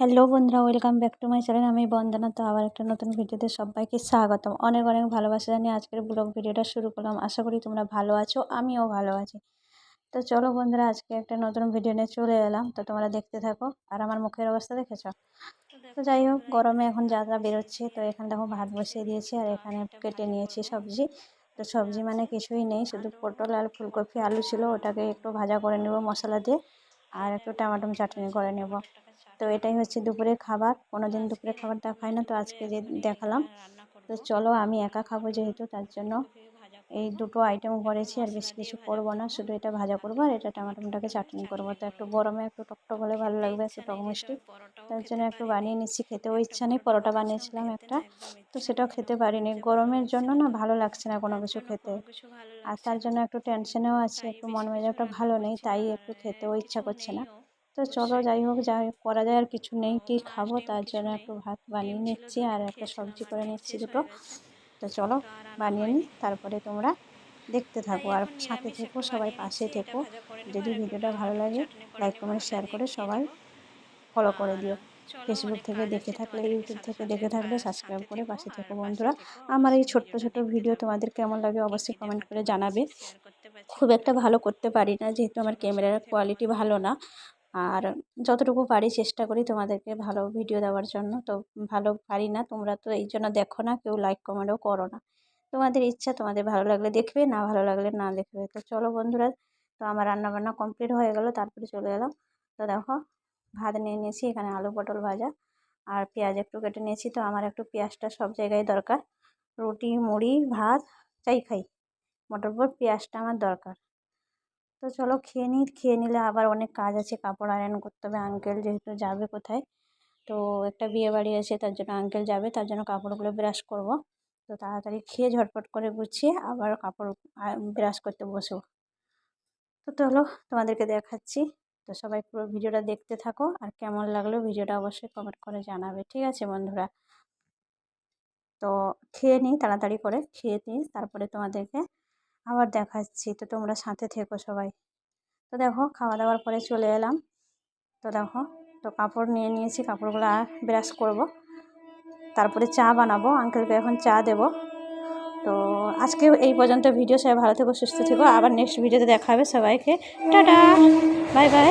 Hello বন্ধুরা, welcome back to my channel. আমি বন্দনা। তো আবার একটা নতুন ভিডিওতে সবাইকে স্বাগতম। অনেক অনেক ভালোবাসা জানিয়ে আজকের ব্লগ ভিডিওটা শুরু করলাম। আশা করি তোমরা ভালো আছো, আমিও ভালো আছি। তো চলো বন্ধুরা, আজকে একটা নতুন ভিডিও নিয়ে চলে এলাম। তো তোমরা দেখতে থাকো। আর আমার মুখের অবস্থা দেখেছ? তো যাই হোক, গরমে এখন যা যা বেরোচ্ছে, তো এখানে দেখো ভাত বসিয়ে দিয়েছি আর এখানে কেটে নিয়েছি সবজি। তো সবজি মানে কিছুই নেই, শুধু পটল আর ফুলকপি, আলু ছিল। ওটাকে একটু ভাজা করে নেব মশলা দিয়ে। আর একটু টমাটো চাটনি করে নেব। তো এটাই হচ্ছে দুপুরের খাবার। কোনো দিন দুপুরের খাবার দেখায় না, তো আজকে যে দেখালাম। তো চলো আমি একা খাব যেহেতু, তার জন্য এই দুটো আইটেম করেছি আর বেশি কিছু করব না। শুধু এটা ভাজা করব আর এটা টমাটোটাকে চাটনি করব। তো একটু গরমে একটু টকটক হলে ভালো লাগবে, একটু টক মিষ্টি। তার জন্য একটু বানিয়ে নিচ্ছি, খেতেও ইচ্ছা নেই। পরোটা বানিয়েছিলাম একটা, তো সেটাও খেতে পারিনি। গরমের জন্য না ভালো লাগছে না কোনো কিছু খেতে। আর তার জন্য একটু টেনশনেও আছে, একটু মন মেজাজটা ভালো নেই, তাই একটু খেতেও ইচ্ছা করছে না। তো চলো যাই হোক যা করা যায় আর কিছু নেই। কি খাব? তার জন্য একটু ভাত বানিয়ে নিচ্ছি আর একটা সবজি করে নিচ্ছি দুটো। তো চলো বানিয়ে নিই তারপরে তোমরা দেখতে থাকো। আর সাথে থেকো সবাই পাশে থেকো। যদি ভিডিওটা ভালো লাগে লাইক কমেন্ট শেয়ার করে সবাই ফলো করে দিও। ফেসবুক থেকে দেখে থাকলে ইউটিউব থেকে দেখে থাকলে সাবস্ক্রাইব করে পাশে থেকো বন্ধুরা। আমার এই ছোট্ট ছোট ভিডিও তোমাদের কেমন লাগে অবশ্যই কমেন্ট করে জানাবে। খুব একটা ভালো করতে পারি না যেহেতু আমার ক্যামেরার কোয়ালিটি ভালো না। আর যতটুকু পারি চেষ্টা করি তোমাদেরকে ভালো ভিডিও দেওয়ার জন্য। তো ভালো পারি না, তোমরা তো এই জন্য দেখো না, কেউ লাইক কমেন্টও করো না। তোমাদের ইচ্ছা, তোমাদের ভালো লাগলে দেখবে, না ভালো লাগলে না দেখবে। তো চলো বন্ধুরা, তো আমার রান্নাবান্না কমপ্লিট হয়ে গেলো, তারপরে চলে গেলাম তো দেখো, ভাত নিয়ে নিয়েছি, এখানে আলু পটল ভাজা আর পেঁয়াজ একটু কেটে নিয়েছি। তো আমার একটু পেঁয়াজটা সব জায়গায় দরকার। রুটি, মুড়ি, ভাত যাই খাই। মটর পর পেঁয়াজটা আমার দরকার। তো চলো খেয়ে নিই, খেয়ে নিলে আবার অনেক কাজ আছে, কাপড় আয়রন করতে হবে আঙ্কেল যেহেতু যাবে কোথায়। তো একটা বিয়ে বাড়ি আছে, তার জন্য আঙ্কেল যাবে, তার জন্য কাপড়গুলো ব্রাশ করব। তো তাড়াতাড়ি খেয়ে ঝটপট করে গুছিয়ে আবার কাপড় ব্রাশ করতে বসবো। তো চলো তোমাদেরকে দেখাচ্ছি। তো সবাই পুরো ভিডিওটা দেখতে থাকো, আর কেমন লাগল ভিডিওটা অবশ্যই কমেন্ট করে জানাবে, ঠিক আছে বন্ধুরা? তো খেয়ে নিই, তাড়াতাড়ি করে, খেয়ে নিই, তারপরে তোমাদেরকে আবার দেখাচ্ছি। তো তোমরা সাথে থেকো সবাই। তো দেখো খাওয়া দাওয়ার পরে চলে এলাম। তো দেখো, তো কাপড় নিয়ে নিয়েছি, কাপড়গুলো ব্রাশ করব। তারপরে চা বানাবো। আঙ্কেলকে এখন চা দেব। তো আজকে এই পর্যন্ত ভিডিও। সবাই ভালো থেকো, সুস্থ থেকো। আবার নেক্সট ভিডিওতে দেখা হবে সবাইকে। টাটা! Bye bye!